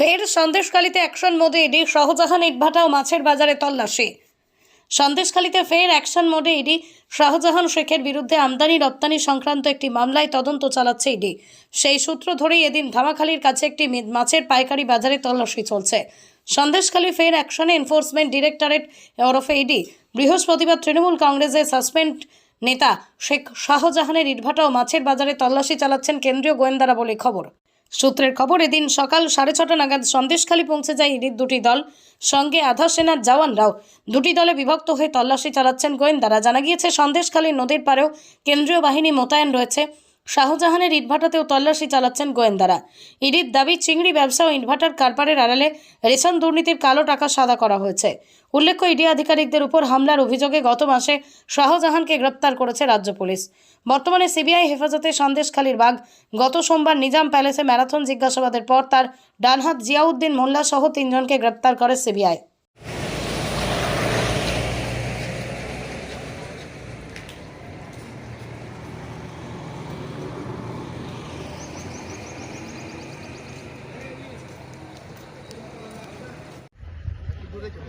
ফের সন্দেশখালীতে অ্যাকশন মোডে ইডি, শাহজাহান ইটভাটা ও মাছের বাজারে তল্লাশি। সন্দেশখালীতে ফের অ্যাকশন মোডে ইডি, শাহজাহান শেখের বিরুদ্ধে আমদানি রপ্তানি সংক্রান্ত একটি মামলায় তদন্ত চালাচ্ছে ইডি। সেই সূত্র ধরেই এদিন ধামাখালীর কাছে একটি মাছের পাইকারি বাজারে তল্লাশি চলছে। সন্দেশখালী ফের অ্যাকশনে এনফোর্সমেন্ট ডিরেক্টরেট ওরফে ইডি। বৃহস্পতিবার তৃণমূল কংগ্রেসের সাসপেন্ড নেতা শেখ শাহজাহানের ইটভাটা ও মাছের বাজারে তল্লাশি চালাচ্ছেন কেন্দ্রীয় গোয়েন্দারা বলে খবর। সূত্রের খবর, এদিন সকাল সাড়ে ছটা নাগাদ সন্দেশখালী পৌঁছে যায় ইডির দুটি দল। সঙ্গে আধা সেনার জওয়ানরাও দুটি দলে বিভক্ত হয়ে তল্লাশি চালাচ্ছেন গোয়েন্দারা। জানা গিয়েছে, সন্দেশখালী নদীর পারেও কেন্দ্রীয় বাহিনী মোতায়েন রয়েছে। শাহজাহানের ইটভাটাতেও তল্লাশি চালাচ্ছেন গোয়েন্দারা। ইডির দাবি, চিংড়ি ব্যবসা ও ইটভাটার কারবারের আড়ালে রেশন দুর্নীতির কালো টাকা সাদা করা হয়েছে। উল্লেখ্য, ইডি আধিকারিকদের উপর হামলার অভিযোগে গত মাসে শাহজাহানকে গ্রেপ্তার করেছে রাজ্য পুলিশ। বর্তমানে সিবিআই হেফাজতে সন্দেশখালীর বাঘ গত সোমবার নিজাম প্যালেসে ম্যারাথন জিজ্ঞাসাবাদের পর তার ডানহাত জিয়াউদ্দিন মোল্লা সহ তিনজনকে গ্রেপ্তার করে সিবিআই। Itu.